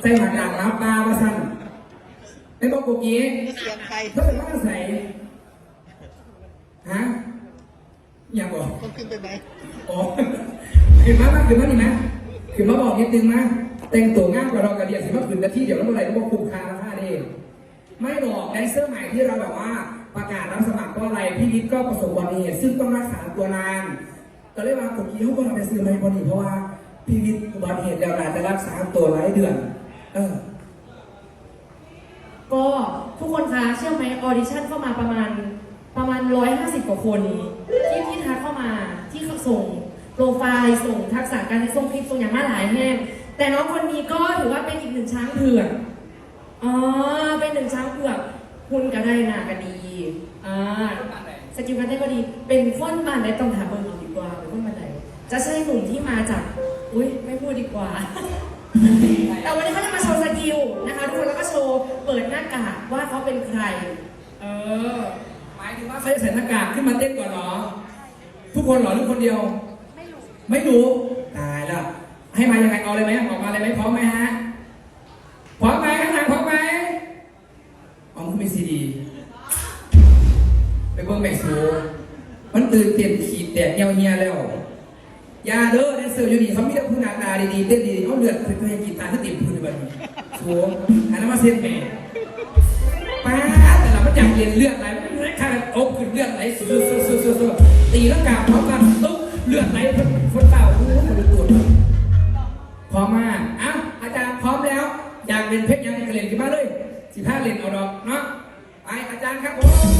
ใส่หน้ากากรับตาว่าสั่นในบอกกูกี้เสียงใครเขาเป็นว่าใส่ฮะอย่าบอกต้องขึ้นไปไหมอ๋อขึ้นมาบ้างขึ้นมาหนิไหมขึ้นมาบอกนิดนึงนะแต่งตัวง่ายกว่าเรากระเดียดสิว่าขึ้นนาที่เดี๋ยวแล้วเมื่อไหร่ก็บอกคุ้มค่าราคาเองไม่หรอกแดนเซอร์ใหม่ที่เราแบบว่าประกาศรับสมัครก็อะไรพี่นิดก็ประสบอุบัติเหตุซึ่งต้องรักษาตัวนานก็เลยว่าผมคิดว่าเราไปซื้อไม่พอดีเพราะว่าพี่นิดอุบัติเหตุแล้วอาจจะรักษาตัวหลายเดือน เออ ก็ทุกคนคะเชื่อไหมออดิชั่นเข้ามาประมาณประมาณ150กว่าคน ที่ที่ทักเข้ามาที่เขาส่งโปรไฟล์ส่งทักษะการส่งคลิปส่งอย่างมาหลายแห่งแต่น้องคนนี้ก็ถือว่าเป็นอีกหนึ่งช้างเผือกอ๋อเป็นหนึ่งช้างเผือกคุณก็ได้หนาก็ดีอ่าสกิลการเต้นก็ดี เป็นคนบ้านไหนต้องถามเบอร์ดีกว่าเป็นคนบ้านไหนจะใช่หนุ่มที่มาจาก อุ้ยไม่พูดดีกว่า แต่วันนี้เขาจะมาโชว์สกิลนะคะทุกคนแล้วก็โชว์เปิดหน้ากากว่าเขาเป็นใคร เออ หมายถึงว่าเขาจะใส่หน้ากากขึ้นมาเต้นก่อนเหรอ ทุกคนเหรอหรือคนเดียว ไม่รู้ ไม่รู้ ตายแล้วให้มายังไงเอาเลยไหมออกมาเลยไหมพร้อมไหมฮะ พร้อมไหมข้างหลังพร้อมไหมเอามันมีซีดีไปเบิ่งแม็กซ์มันตื่นเต้นขีดแดดเหี่ยวเหียแล้วอยาเด้อแด อร์อยู่นี่เขามีแต่ผู้หน้าตาดีๆเต้นดีๆเอาเลือดเพื่อให้กินตาถ้าติดพื้นแบบนี้โถ่อันนั้นมาเส้นแม่ป้าแต่เราไม่อยากเรียนเลือดไหลมันไม่ข้างอกขึ้นเลือดไหลสุดสุดสุดสุดสุดตีแล้วกาพร้อมกันตุ๊บเลือดไหลคนคนเต่าหูคนดูตัวพร้อมมากอ้าวอาจารย์พร้อมแล้ว อยากเรียนเพชรยังเรียนกันมานเลยสิบห้าเรียนเอาดอกเนาะไปอาจารย์ครับผม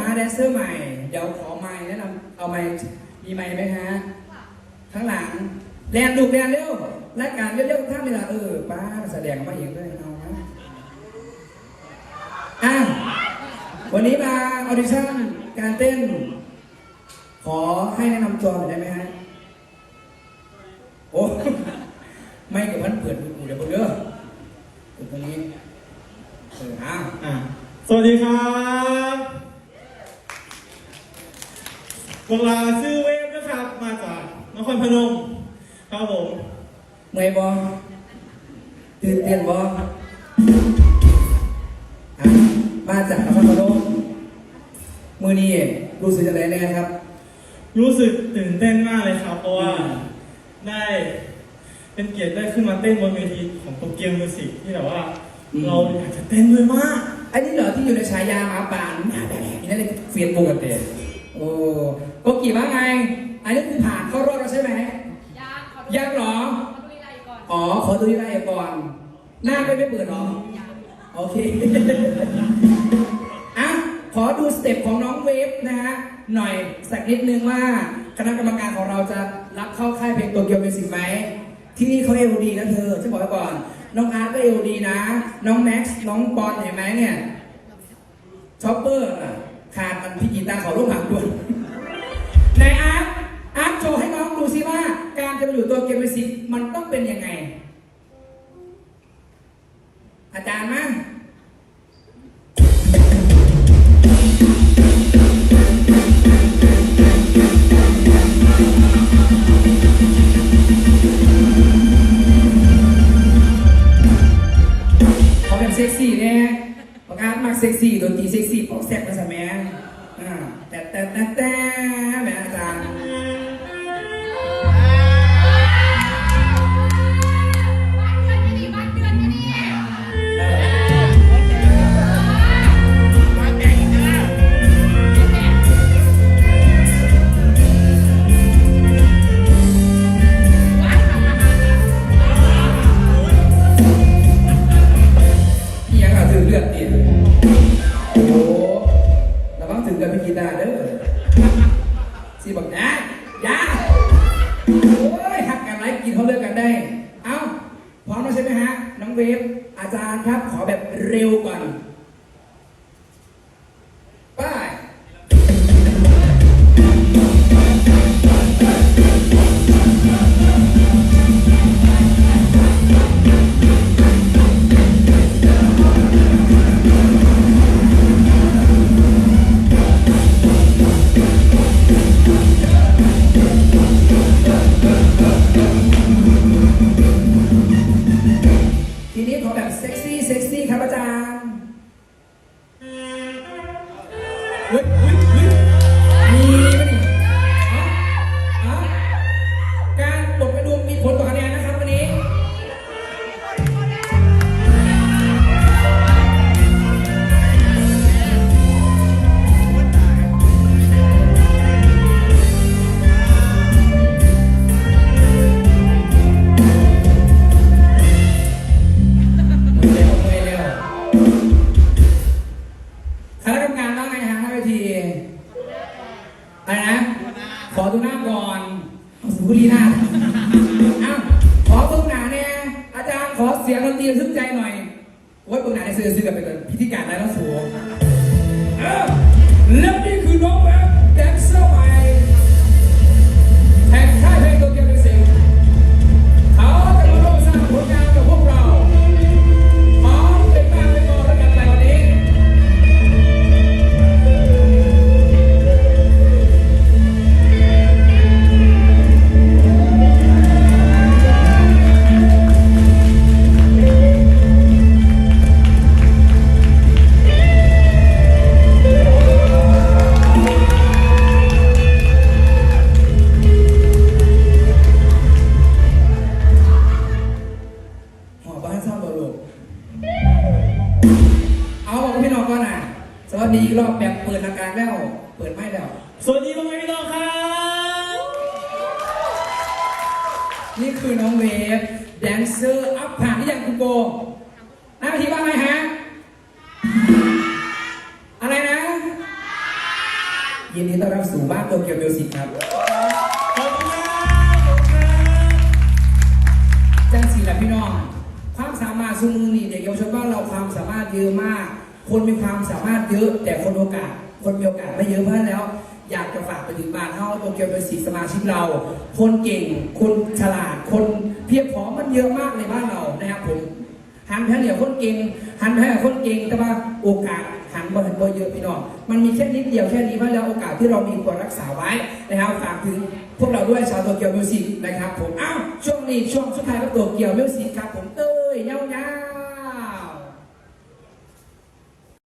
ฮะแดนเซอร์ใหม่ เดี๋ยวขอไม้แนะนำเอาไม้มีไม้ไหมฮะ ข้างหลังแลนลูกแลนเร็วรายการเร็วๆท่านเวลาเออป้าแสดงออกมาเองด้วยเอามอะวันนี้มาออดิชั่นการเต้น ขอให้แนะนำตัวหน่อยได้ไหมฮะ โอ้ไม่กับมันเปิดดูเดี๋ยวเพิ่งเด้อเปิดตรงนี้เอออ้าวอะสวัสดีครับพ วกเราชื่อเวฟนะครับ มาจากนครพนมครับผมเมื่อยบอตื่นเต้นบออะมาจากนครพนมมือนี้รู้สึกอะไรแน่ครับ รู้สึกตื่นเต้นมากเลยครับเพราะว่าได้เป็นเกียรติได้ขึ้นมาเต้นบนเวทีของโตเกียวมิวสิกที่แบบว่าอืมเราอยากจะเต้นด้วยมาก อันนี้เหรอที่อยู่ในฉายาหมาป่าหน้าแบบนี้นั่นเลยเฟียนบุกกันเตะ โอ้โกกี่ว่าไง อันนี้คือผ่านเข้ารอบแล้วใช่ไหมยังขอยังเหรอ ขอดูลีลาอีกก่อนอ๋อ ขอดูที่ได้ก่อน หน้าไม่ไม่เปิดหรอโอเค อะ ขอดูสเต็ปของน้องเวฟนะฮะ หน่อยสักนิดนึงว่าคณะกรรมการของเราจะรับเข้าค่ายเพลงโตเกียวมิวสิกไหม ที่นี่เขาเอลดีนะเธอฉันบอกไว้ก่อน น้องอาร์ตก็เอลดีนะ น้องแม็กซ์ น้องบอลเห็นไหมเนี่ยช็อปเปอร์อะ ขาดมันพี่กีตาร์ขอร่วมหางด่วนในอาร์ตอาร์ตโชว์ให้น้องดูซิว่า การจะมาอยู่ตัวเกมเมิวสิกมันต้องเป็นยังไง อาจารย์มั้งเขาแบบเซ็กซี่เนี่ยประกาศมากเซ็กซี่ดนตรีเซ็กซี่ปอกแซ่บมาสมัย อ่าแต่แต่แต่แต่แม่อาจารย์เพี่ยังอาถึงเลือดติดโอ้โหระ วั เซ็กซี่เซ็กซี่ครับอาจา สียงดนตรีทึกใจหน่อยโอ้ยเบิ้งหนาในเสื้อเสื้อไปเลยพิธีการได้แล้วสูงเออเลิ นี้อีกรอบแบบเปิดรายการแล้ว เปิดไม่แล้ว สวัสดีพ่อแม่พี่น้องครับนี่คือน้องเวฟแดนเซอร์อัพผ่านที่ยังคุณโกหน้าที่ว่าไงฮะ อะไรนะ ยินดีต้อนรับสู่บ้านโตเกียวมิวสิกครับขอบคุณครับขอบคุณครับจังสีแหละพี่น้อง ความสามารถซุมือนี่เด็กเยาวชนบ้านเราความสามารถเยอะมาก คนมีความสามารถเยอะแต่คนโอกาส คนมีโอกาสไม่เยอะเพราะฉะนั้นแล้ว อยากจะฝากไปถึงบ้านเฮาโตเกียวมิวสิกสมาชิกเรา คนเก่ง คนฉลาด คนเพียบพร้อมมันเยอะมากในบ้านเรานะครับผมหันแพ้เนี่ยคนเก่งหันแพ้คนเก่งแต่ว่าโอกาสหันบ่หันบ่เยอะพี่น้องมันมีแค่นิดเดียวแค่นี้เพราะแล้วโอกาสที่เรามีควรรักษาไว้นะครับฝากถึงพวกเราด้วยชาวโตเกียวมิวสิกนะครับผมอ้าวช่วงนี้ช่วงสุดท้ายก็โตเกียวมิวสิกครับผมเตยเงี้ย